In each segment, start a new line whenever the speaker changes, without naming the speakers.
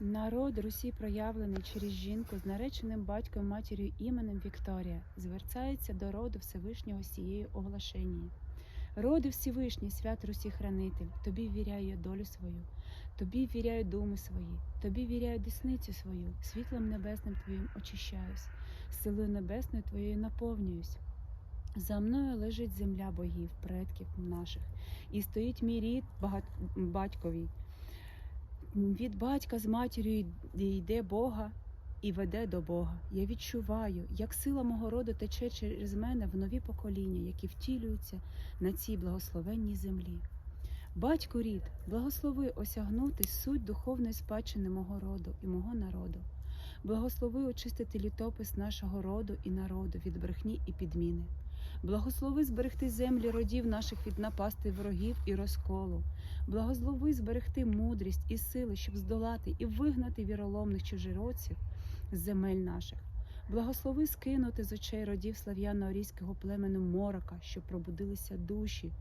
Народ Русі проявлений через жінку з нареченим батьком матір'ю іменем Вікторія, звертається до роду Всевишнього з цією. Роди Всевишній, свят Русі хранитель, тобі ввіряю долю свою, тобі ввіряю думи свої, тобі ввіряю десницю свою, світлом небесним твоїм очищаюсь, силою небесною твоєю наповнююсь. За мною лежить земля богів, предків наших, і стоїть мій рід багат... батьковій. Від батька з матір'ю йде Бога і веде до Бога. Я відчуваю, як сила мого роду тече через мене в нові покоління, які втілюються на цій благословенній землі. Батько рід, благослови осягнути суть духовної спадщини мого роду і мого народу. Благослови очистити літопис нашого роду і народу від брехні і підміни. Благослови зберегти землі родів наших від напасти ворогів і розколу. Благослови зберегти мудрість і сили, щоб здолати і вигнати віроломних чужородців з земель наших. Благослови скинути з очей родів слав'яно-орійського племену морока, щоб пробудилися душі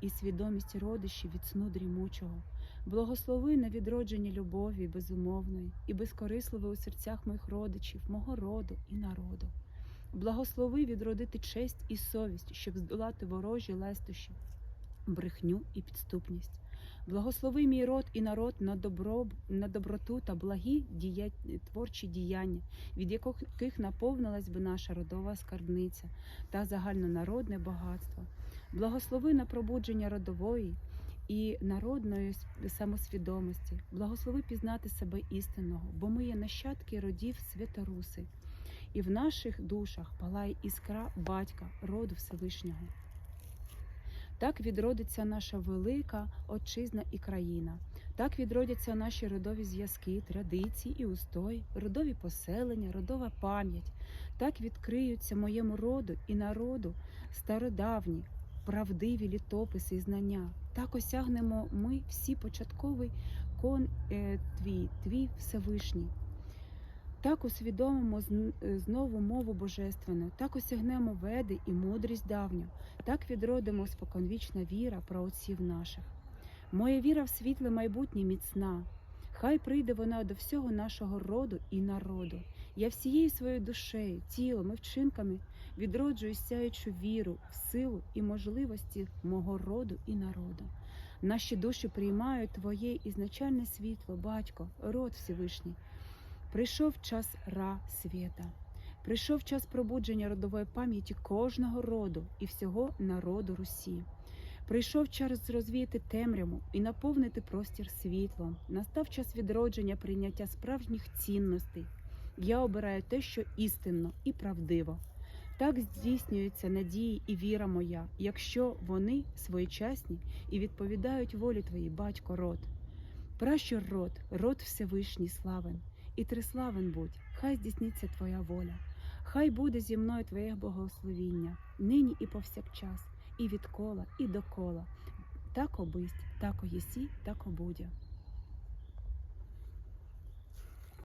і свідомість родичів від сну дрімучого. Благослови на відродження любові безумовної і безкорисливої у серцях моїх родичів, мого роду і народу. Благослови відродити честь і совість, щоб здолати ворожі лестощі, брехню і підступність. Благослови мій род і народ на добро, на доброту та благі дія... творчі діяння, від яких наповнилась би наша родова скарбниця та загальнонародне багатство. Благослови на пробудження родової і народної самосвідомості. Благослови пізнати себе істинного, бо ми є нащадки родів святоруси, і в наших душах палає іскра батька, роду Всевишнього. Так відродиться наша велика отчизна і країна. Так відродяться наші родові зв'язки, традиції і устой, родові поселення, родова пам'ять. Так відкриються моєму роду і народу стародавні, правдиві літописи і знання. Так осягнемо ми всі початковий кон е, твій, твій Всевишній. Так усвідомимо знову мову божественну, так осягнемо веди і мудрість давню, так відродимо споконвічна віра про отців наших. Моя віра в світле майбутнє міцна. Хай прийде вона до всього нашого роду і народу. Я всією своєю душею, тілом і вчинками відроджую сяючу віру в силу і можливості мого роду і народу. Наші душі приймають Твоє ізначальне світло, батько, род Всевишній. Прийшов час ра світа, прийшов час пробудження родової пам'яті кожного роду і всього народу Русі. Прийшов час розвіяти темряву і наповнити простір світлом. Настав час відродження прийняття справжніх цінностей. Я обираю те, що істинно і правдиво. Так здійснюються надії і віра моя, якщо вони своєчасні і відповідають волі твоїй, батько род. Пращур род, род Всевишній славен і триславен будь, хай здійсниться Твоя воля, хай буде зі мною Твоє благословіння, нині і повсякчас, і від кола, і до кола. Так обисть, так єсі, так обудя.